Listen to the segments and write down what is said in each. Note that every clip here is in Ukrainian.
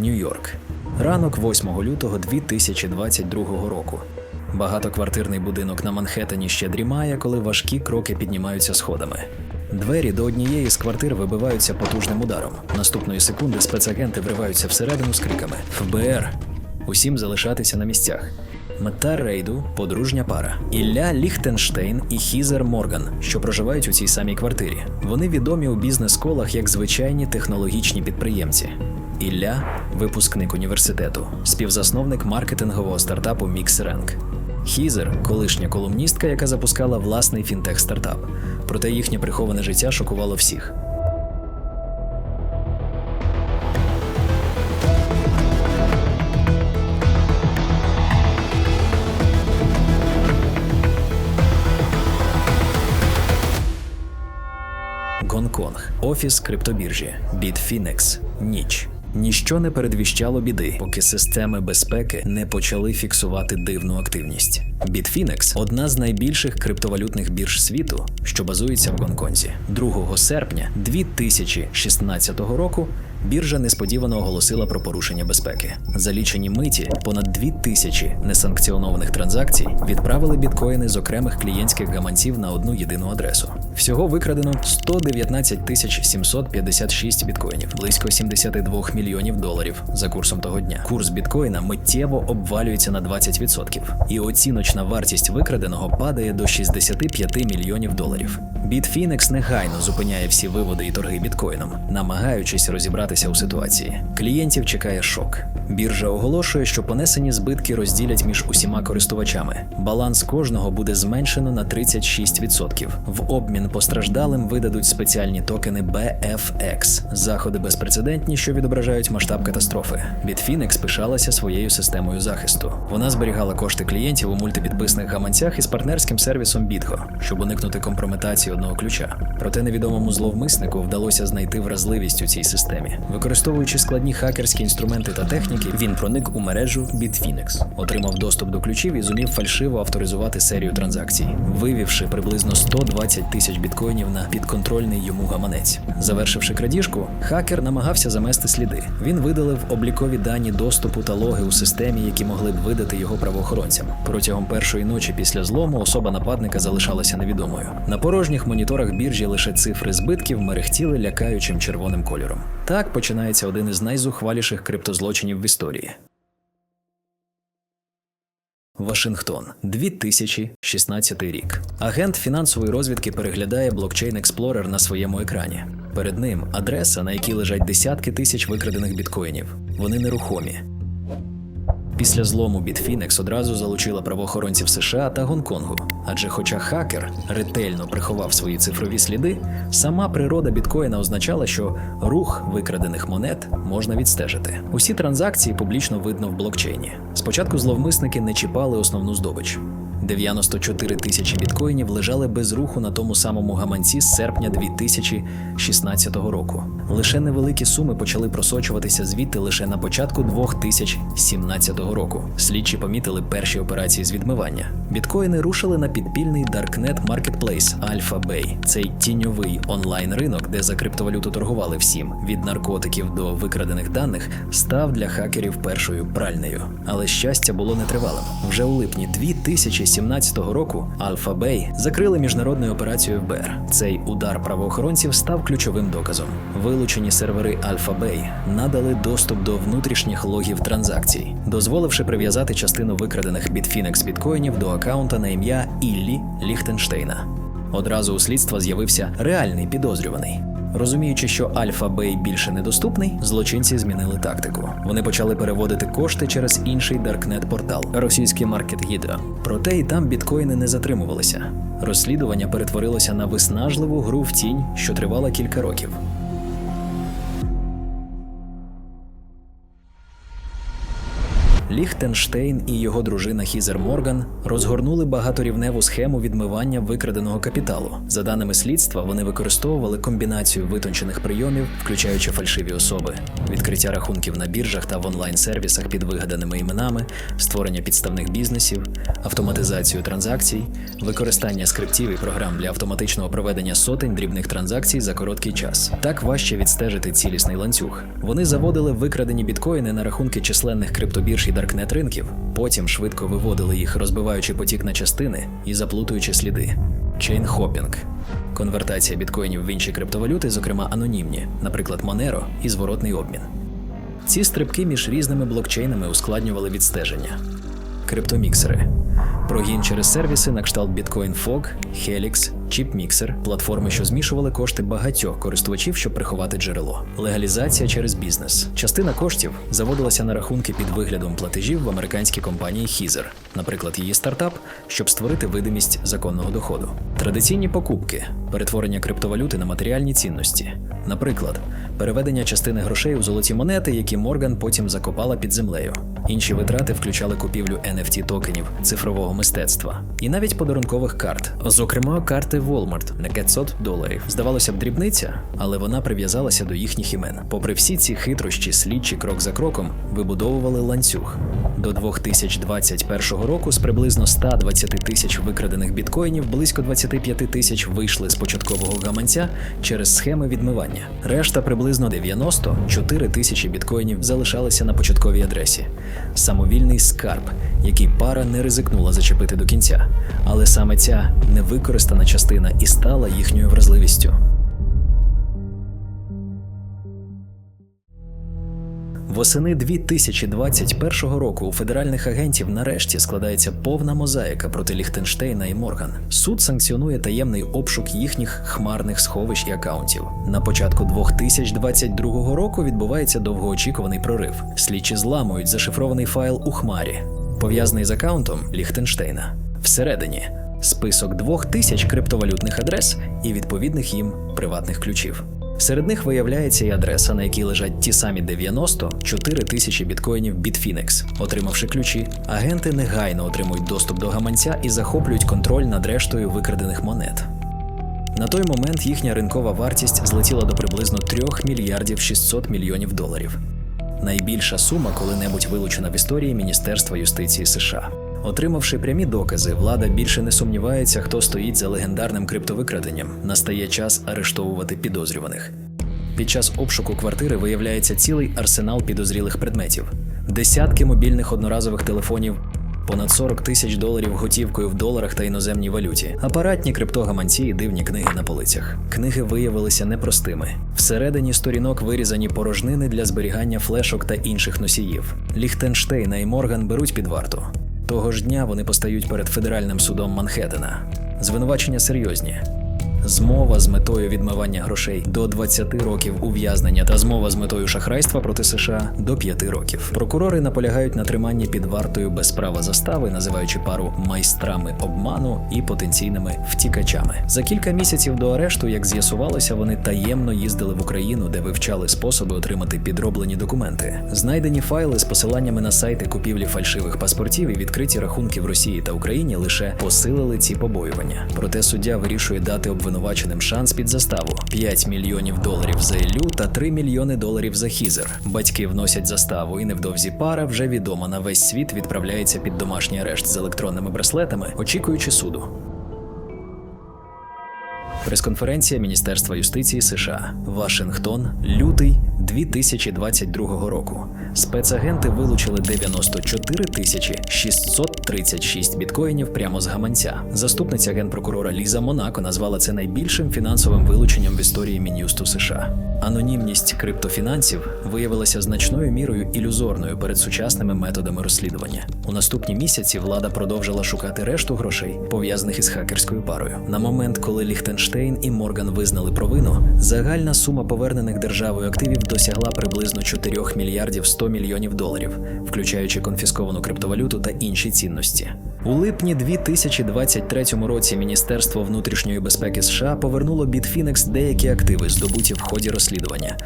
Нью-Йорк. Ранок 8 лютого 2022 року. Багатоквартирний будинок на Манхеттені ще дрімає, коли важкі кроки піднімаються сходами. Двері до однієї з квартир вибиваються потужним ударом. Наступної секунди спецагенти вриваються всередину з криками ФБР. Усім залишатися на місцях. Мета рейду подружня пара Ілля Ліхтенштейн і Хізер Морган, що проживають у цій самій квартирі. Вони відомі у бізнес-колах як звичайні технологічні підприємці. Ілля випускник університету, співзасновник маркетингового стартапу MixRank. Хізер колишня колумністка, яка запускала власний фінтех-стартап. Проте їхнє приховане життя шокувало всіх. Гонконг, офіс криптобіржі, Bitfinex, ніч. Ніщо не передвіщало біди, поки системи безпеки не почали фіксувати дивну активність. Bitfinex – одна з найбільших криптовалютних бірж світу, що базується в Гонконзі. 2 серпня 2016 року біржа несподівано оголосила про порушення безпеки. За лічені миті понад 2 тисячі несанкціонованих транзакцій відправили біткоїни з окремих клієнтських гаманців на одну єдину адресу. Всього викрадено 119 тисяч 756 біткоїнів, близько 72 мільйонів доларів за курсом того дня. Курс біткоїна миттєво обвалюється на 20%, і оціночна вартість викраденого падає до 65 мільйонів доларів. Bitfinex негайно зупиняє всі виводи і торги біткоїном, намагаючись розібратися у ситуації. Клієнтів чекає шок. Біржа оголошує, що понесені збитки розділять між усіма користувачами. Баланс кожного буде зменшено на 36%. В обмін постраждалим видадуть спеціальні токени BFX – заходи безпрецедентні, що відображають масштаб катастрофи. Bitfinex пишалася своєю системою захисту. Вона зберігала кошти клієнтів у мультипідписних гаманцях із партнерським сервісом BitGo, щоб уникнути компрометації одного ключа. Проте невідомому зловмиснику вдалося знайти вразливість у цій системі. Використовуючи складні хакерські інструменти та техніки, він проник у мережу Bitfinex, отримав доступ до ключів і зумів фальшиво авторизувати серію транзакцій, вивівши приблизно 120 тисяч біткоїнів на підконтрольний йому гаманець. Завершивши крадіжку, хакер намагався замести сліди. Він видалив облікові дані доступу та логи у системі, які могли б видати його правоохоронцям. Протягом першої ночі після злому особа нападника залишалася невідомою. На порожніх моніторах біржі лише цифри збитків мерехтіли лякаючим червоним кольором. Так починається один із найзухваліших криптозлочинів в історії. Вашингтон, 2016 рік. Агент фінансової розвідки переглядає блокчейн Explorer на своєму екрані. Перед ним адреса, на якій лежать десятки тисяч викрадених біткоїнів. Вони нерухомі. Після злому Bitfinex одразу залучила правоохоронців США та Гонконгу. Адже, хоча хакер ретельно приховав свої цифрові сліди, сама природа біткоїна означала, що рух викрадених монет можна відстежити. Усі транзакції публічно видно в блокчейні. Спочатку зловмисники не чіпали основну здобич. 94 тисячі біткоїнів лежали без руху на тому самому гаманці з серпня 2016 року. Лише невеликі суми почали просочуватися звідти лише на початку 2017 року. Слідчі помітили перші операції з відмивання. Біткоїни рушили на підпільний Darknet Marketplace Alpha Bay. Цей тіньовий онлайн-ринок, де за криптовалюту торгували всім від наркотиків до викрадених даних, став для хакерів першою пральнею. Але щастя було нетривалим. Вже у липні 2017 року Alpha Bay закрили міжнародну операцію ФБР. Цей удар правоохоронців став ключовим доказом. Вилучені сервери Bay надали доступ до внутрішніх логів транзакцій, дозволивши прив'язати частину викрадених Bitfinex біткоїнів до акаунта на ім'я Іллі Ліхтенштейна. Одразу у слідства з'явився реальний підозрюваний. Розуміючи, що Альфа Бей більше недоступний, злочинці змінили тактику. Вони почали переводити кошти через інший даркнет портал російський маркет Гідра. Проте і там біткоїни не затримувалися. Розслідування перетворилося на виснажливу гру в тінь, що тривала кілька років. Ліхтенштейн і його дружина Хізер Морган розгорнули багаторівневу схему відмивання викраденого капіталу. За даними слідства, вони використовували комбінацію витончених прийомів, включаючи фальшиві особи, відкриття рахунків на біржах та в онлайн-сервісах під вигаданими іменами, створення підставних бізнесів, автоматизацію транзакцій, використання скриптів і програм для автоматичного проведення сотень дрібних транзакцій за короткий час. Так важче відстежити цілісний ланцюг. Вони заводили викрадені біткоїни на рахунки численних криптобірж і даркнет ринків, потім швидко виводили їх, розбиваючи потік на частини і заплутуючи сліди. Чейн-хопінг – конвертація біткоїнів в інші криптовалюти, зокрема анонімні, наприклад, Monero і зворотний обмін. Ці стрибки між різними блокчейнами ускладнювали відстеження. Криптоміксери. Прогін через сервіси на кшталт Bitcoin Fog, Helix, ChipMixer – платформи, що змішували кошти багатьох користувачів, щоб приховати джерело. Легалізація через бізнес. Частина коштів заводилася на рахунки під виглядом платежів в американській компанії Хізер, наприклад, її стартап, щоб створити видимість законного доходу. Традиційні покупки, перетворення криптовалюти на матеріальні цінності. Наприклад, переведення частини грошей у золоті монети, які Морган потім закопала під землею. Інші витрати включали купівлю NFT токенів, цифрового мистецтва і навіть подарункових карт, зокрема карти Walmart на 500 доларів. Здавалося б, дрібниця, але вона прив'язалася до їхніх імен. Попри всі ці хитрощі, слідчі крок за кроком вибудовували ланцюг. До 2021 року з приблизно 120 тисяч викрадених біткоїнів близько 25 тисяч вийшли з початкового гаманця через схеми відмивання. Решта приблизно 94 тисячі біткоїнів залишалися на початковій адресі. Самовільний скарб, який пара не ризикнула зачепити до кінця. Але саме ця невикористана частина і стала їхньою вразливістю. Восени 2021 року у федеральних агентів нарешті складається повна мозаїка проти Ліхтенштейна і Морган. Суд санкціонує таємний обшук їхніх хмарних сховищ і акаунтів. На початку 2022 року відбувається довгоочікуваний прорив. Слідчі зламують зашифрований файл у хмарі, пов'язаний з акаунтом Ліхтенштейна. Всередині список двох тисяч криптовалютних адрес і відповідних їм приватних ключів. Серед них виявляється і адреса, на якій лежать ті самі 94 тисячі біткоїнів Bitfinex. Отримавши ключі, агенти негайно отримують доступ до гаманця і захоплюють контроль над рештою викрадених монет. На той момент їхня ринкова вартість злетіла до приблизно 3 мільярдів 600 мільйонів доларів. Найбільша сума коли-небудь вилучена в історії Міністерства юстиції США. Отримавши прямі докази, влада більше не сумнівається, хто стоїть за легендарним криптовикраденням. Настає час арештовувати підозрюваних. Під час обшуку квартири виявляється цілий арсенал підозрілих предметів: десятки мобільних одноразових телефонів, понад 40 тисяч доларів готівкою в доларах та іноземній валюті, апаратні криптогаманці і дивні книги на полицях. Книги виявилися непростими. Всередині сторінок вирізані порожнини для зберігання флешок та інших носіїв. Ліхтенштейна і Морган беруть під варту. Того ж дня вони постають перед федеральним судом Манхеттена. Звинувачення серйозні. Змова з метою відмивання грошей до 20 років ув'язнення та змова з метою шахрайства проти США до 5 років. Прокурори наполягають на триманні під вартою без права застави, називаючи пару майстрами обману і потенційними втікачами. За кілька місяців до арешту, як з'ясувалося, вони таємно їздили в Україну, де вивчали способи отримати підроблені документи. Знайдені файли з посиланнями на сайти купівлі фальшивих паспортів і відкриті рахунки в Росії та Україні лише посилили ці побоювання. Проте суддя вирішує дати обвинуваченим шанс під заставу: 5 мільйонів доларів за Іллю та 3 мільйони доларів за Хізер. Батьки вносять заставу, і невдовзі пара вже відома на весь світ відправляється під домашній арешт з електронними браслетами, очікуючи суду. Прес-конференція Міністерства юстиції США Вашингтон, лютий 2022 року. Спецагенти вилучили 94 тисячі 636 біткоїнів прямо з гаманця. Заступниця генпрокурора Ліза Монако назвала це найбільшим фінансовим вилученням в історії Мін'юсту США. Анонімність криптофінансів виявилася значною мірою ілюзорною перед сучасними методами розслідування. У наступні місяці влада продовжила шукати решту грошей, пов'язаних із хакерською парою. На момент, коли Ліхтенштейн і Морган визнали провину, загальна сума повернених державою активів досягла приблизно 4 мільярдів 100 мільйонів доларів, включаючи конфісковану криптовалюту та інші цінності. У липні 2023 році Міністерство внутрішньої безпеки США повернуло Bitfinex деякі активи, здобуті в ході розслідування.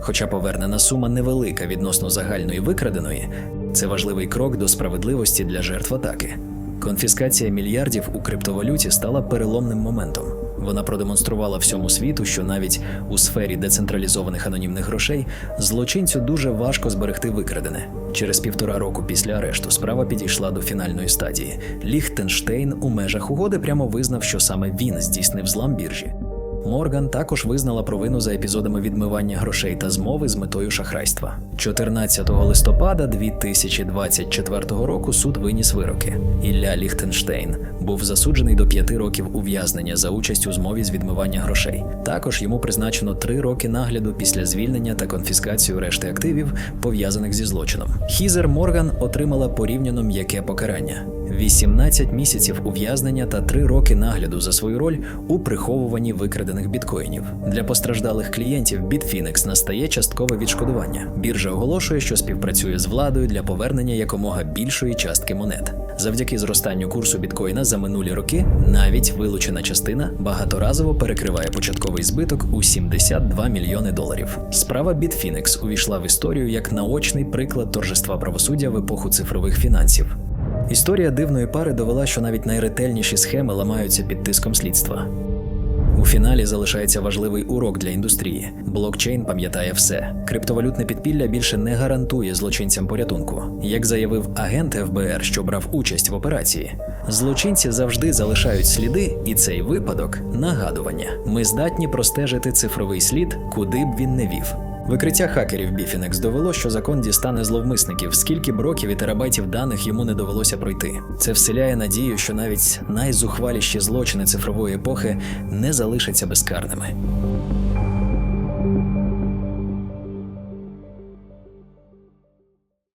Хоча повернена сума невелика відносно загальної викраденої, Це важливий крок до справедливості для жертв атаки. Конфіскація мільярдів у криптовалюті стала переломним моментом. Вона продемонструвала всьому світу, що навіть у сфері децентралізованих анонімних грошей злочинцю дуже важко зберегти викрадене. Через півтора року після арешту справа підійшла до фінальної стадії. Ліхтенштейн у межах угоди прямо визнав, що саме він здійснив злам біржі. Морган також визнала провину за епізодами відмивання грошей та змови з метою шахрайства. 14 листопада 2024 року суд виніс вироки. Ілля Ліхтенштейн був засуджений до 5 років ув'язнення за участь у змові з відмивання грошей. Також йому призначено 3 роки нагляду після звільнення та конфіскацію решти активів, пов'язаних зі злочином. Хізер Морган отримала порівняно м'яке покарання. 18 місяців ув'язнення та 3 роки нагляду за свою роль у приховуванні викрадених біткоїнів. Для постраждалих клієнтів Bitfinex настає часткове відшкодування. Біржа оголошує, що співпрацює з владою для повернення якомога більшої частки монет. Завдяки зростанню курсу біткоїна за минулі роки навіть вилучена частина багаторазово перекриває початковий збиток у 72 мільйони доларів. Справа Bitfinex увійшла в історію як наочний приклад торжества правосуддя в епоху цифрових фінансів. Історія дивної пари довела, що навіть найретельніші схеми ламаються під тиском слідства. У фіналі залишається важливий урок для індустрії. Блокчейн пам'ятає все. Криптовалютне підпілля більше не гарантує злочинцям порятунку. Як заявив агент ФБР, що брав участь в операції, злочинці завжди залишають сліди, і цей випадок нагадування. Ми здатні простежити цифровий слід, куди б він не вів. Викриття хакерів Біфінекс довело, що закон дістане зловмисників, скільки б років і терабайтів даних йому не довелося пройти. Це вселяє надію, що навіть найзухваліші злочини цифрової епохи не залишаться безкарними.